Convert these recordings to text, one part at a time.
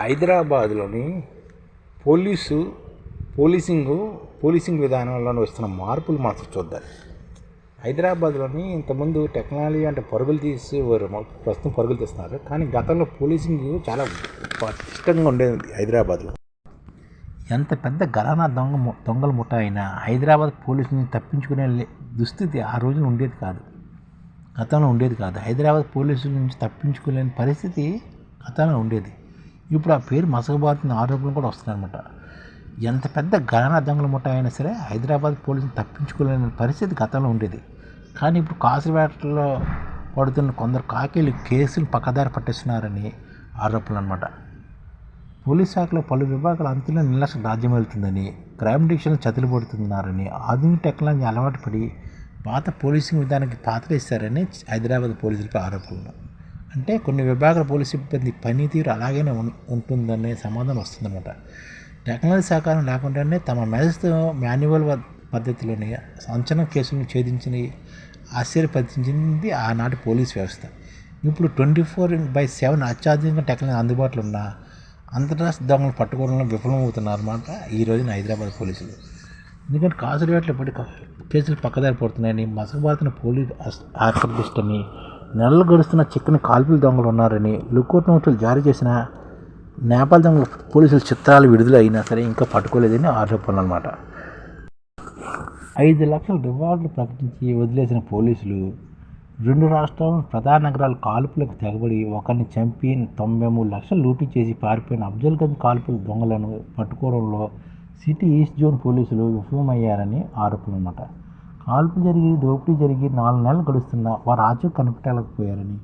హైదరాబాద్లోని police policing policing విధానంలో వస్తున్న మార్పులు మనం చూద్దాం. హైదరాబాద్లోని ఇంతకుముందు టెక్నాలజీ అంటే పరుగులు తీసి వారు ప్రస్తుతం పరుగులు తీస్తున్నారు. కానీ గతంలో పోలీసింగ్ చాలా పటిష్టంగా ఉండేది హైదరాబాద్లో. ఎంత పెద్ద గరానా దొంగ దొంగలు దొంగల ముఠా అయినా హైదరాబాద్ పోలీసుని తప్పించుకునే దుస్థితి ఆ రోజున ఉండేది కాదు. గతంలో ఉండేది కాదు. హైదరాబాద్ పోలీసుల నుంచి తప్పించుకోలేని పరిస్థితి గతంలో ఉండేది. ఇప్పుడు ఆ పేరు మసకబారుతున్న ఆరోపణలు కూడా వస్తున్నాయన్నమాట. ఎంత పెద్ద గణన దొంగల ముఠ అయినా సరే హైదరాబాద్ పోలీసులు తప్పించుకోలేని పరిస్థితి గతంలో ఉండేది. కానీ ఇప్పుడు కాసువేటలో పడుతున్న కొందరు కాకీలు కేసులు పక్కదారి పట్టిస్తున్నారని ఆరోపణలు అనమాట పోలీస్ శాఖలో పలు విభాగాల అంతులో నిర్లక్ష్యం రాజ్యం వెళ్తుందని క్రైమ్ డివిజన్ చతులు పడుతున్నారని ఆధునిక టెక్నాలజీ అలవాటు పడి పాత పోలీసింగ్ విధానానికి పాత్ర ఇస్తారని హైదరాబాద్ పోలీసులపై ఆరోపణలు. అంటే కొన్ని విభాగాల పోలీసు సిబ్బంది పనితీరు అలాగనే ఉం- ఉంటుందనే సమాధానం వస్తుందన్నమాట. టెక్నాలజీ సహకారం లేకుండానే తమ మెదడుతో మాన్యువల్ పద్ధతిలోని అంచనా కేసులను ఛేదించిన ఆశ్చర్యపరిచింది ఆనాటి పోలీస్ వ్యవస్థ. ఇప్పుడు ట్వంటీ ఫోర్ బై సెవెన్ అత్యాధునిక టెక్నాలజీ అందుబాటులో ఉన్న అంతర్రాష్ట్ర దొంగలు పట్టుకోవడంలో విఫలమవుతున్నారన్నమాట ఈ రోజున హైదరాబాద్ పోలీసులు. ఎందుకంటే కాసులు వేటలు పడి కేసులు పక్కదారి పడుతున్నాయని మసకబారుతున్న పోలీస్ ఆర్కటిస్ట్ నెలలు గడుస్తున్న చిక్కని కాల్పుల దొంగలు ఉన్నారని లుకౌట్ నోట్లు జారీ చేసిన నేపాల్ దొంగల పోలీసుల చిత్రాలు విడుదల అయినా సరే ఇంకా పట్టుకోలేదని ఆరోపణలు అనమాట ఐదు లక్షల రివార్డులు ప్రకటించి వదిలేసిన పోలీసులు రెండు రాష్ట్రాల ప్రధాన నగరాల కాల్పులకు తెగబడి ఒకరిని చంపి తొంభై మూడు లక్షలు లూటీ చేసి పారిపోయిన అఫ్జల్గంజ్ కాల్పుల దొంగలను పట్టుకోవడంలో సిటీ ఈస్ట్ జోన్ పోలీసులు విఫలమయ్యారని ఆరోపణలు అన్నమాట కాల్పు జరిగి దోపిడీ జరిగి నాలుగు నెలలు గడుస్తున్నా వారు ఆచూ కనిపెట్టలేకపోయారని.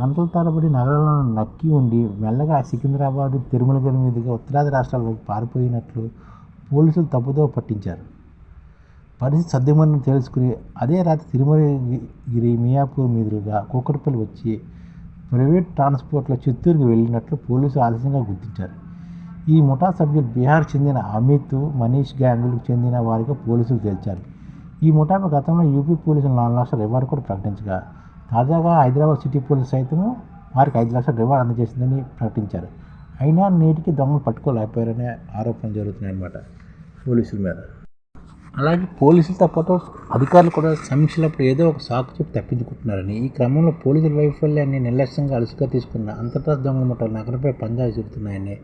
గంటల తరబడి నగరాలను నక్కి ఉండి మెల్లగా సికింద్రాబాద్ తిరుమలగిరి మీదుగా ఉత్తరాది రాష్ట్రాలకు పారిపోయినట్లు పోలీసులు తప్పుదో పట్టించారు. పరిస్థితి సర్దుమని తెలుసుకుని అదే రాత్రి తిరుమలగిరి మియాపూర్ మీదుగా కూకట్పల్లి వచ్చి ప్రైవేట్ ట్రాన్స్పోర్ట్లో చిత్తూరుకు వెళ్ళినట్లు పోలీసులు ఆలస్యంగా గుర్తించారు. ఈ ముఠా సభ్యులు బీహార్ చెందిన అమిత్ మనీష్ గ్యాంగులకు చెందిన వారిగా పోలీసులు తేల్చారు. ఈ ముఠాపై గతంలో యూపీ పోలీసులు నాలుగు లక్షల రివార్డు కూడా ప్రకటించగా తాజాగా హైదరాబాద్ సిటీ పోలీసు సైతం వారికి ఐదు లక్షల రివార్డు అందజేసిందని ప్రకటించారు. అయినా నేటికి దొంగలు పట్టుకోలేకపోయారనే ఆరోపణలు జరుగుతున్నాయన్నమాట పోలీసుల మీద. అలాగే పోలీసులతో పాటు అధికారులు కూడా సమీక్షలప్పుడు ఏదో ఒక సాకు చెప్పి తప్పించుకుంటున్నారని ఈ క్రమంలో పోలీసుల వైఫల్యాన్ని నిర్లక్ష్యంగా అలసిగా తీసుకున్న అంతర్రాష్ట్ర దొంగల ముఠాలు నగరంపై పంజాబ్ చెబుతున్నాయని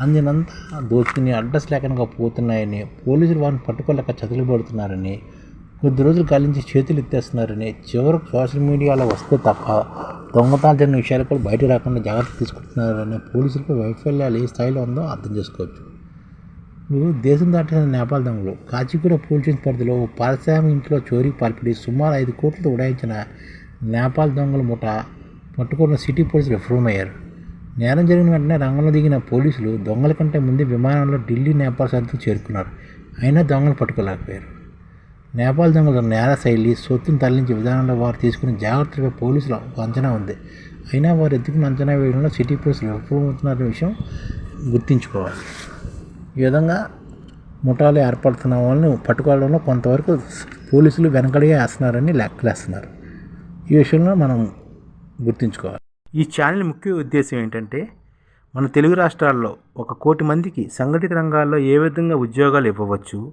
అందినంతా దోచుకుని అడ్రస్ లేకుండా పోతున్నాయని పోలీసులు వారిని పట్టుకోలేక చదువుబడుతున్నారని కొద్ది రోజులు కాలించి చేతులు ఎత్తేస్తున్నారని చివరకు సోషల్ మీడియాలో వస్తే తప్ప దొంగతనాలు జరిగిన విషయాలు కూడా బయట రాకుండా జాగ్రత్త తీసుకుంటున్నారని పోలీసులకు వైఫల్యాలు ఏ స్థాయిలో ఉందో అర్థం చేసుకోవచ్చు. మీరు దేశం దాటిన నేపాల్ దొంగలు కాచిగూడ పోలీస్ పరిధిలో ఓ పారిశ్రామిక ఇంట్లో చోరీ పాల్పడి సుమారు ఐదు కోట్లతో ఉడాయించిన నేపాల్ దొంగల ముఠ పట్టుకున్న సిటీ పోలీసులు విఫలమయ్యారు నేరం జరిగిన వెంటనే రంగంలో దిగిన పోలీసులు దొంగల కంటే ముందే విమానంలో ఢిల్లీ నేపాల్ సరిహద్దు చేరుకున్నారు. అయినా దొంగలు పట్టుకోలేకపోయారు. నేపాల్ దొంగల నేర శైలి సొత్తును తరలించే విధానంలో వారు తీసుకున్న జాగ్రత్తలపై పోలీసుల అంచనా ఉంది. అయినా వారు ఎత్తుకున్న అంచనా వేయడంలో సిటీ పోలీసులు విఫలమవుతున్నారనే విషయం గుర్తుంచుకోవాలి. ఈ విధంగా ముఠాలు ఏర్పడుతున్న వాళ్ళని పట్టుకోవడంలో కొంతవరకు పోలీసులు వెనకడిగా వేస్తున్నారని లెక్కలేస్తున్నారు. ఈ విషయంలో మనం గుర్తుంచుకోవాలి. ఈ ఛానల్ ముఖ్య ఉద్దేశం ఏంటంటే మన తెలుగు రాష్ట్రాల్లో ఒక కోటి మందికి సంఘటిత రంగాల్లో ఏ విధంగా ఉద్యోగాలు ఇవ్వవచ్చు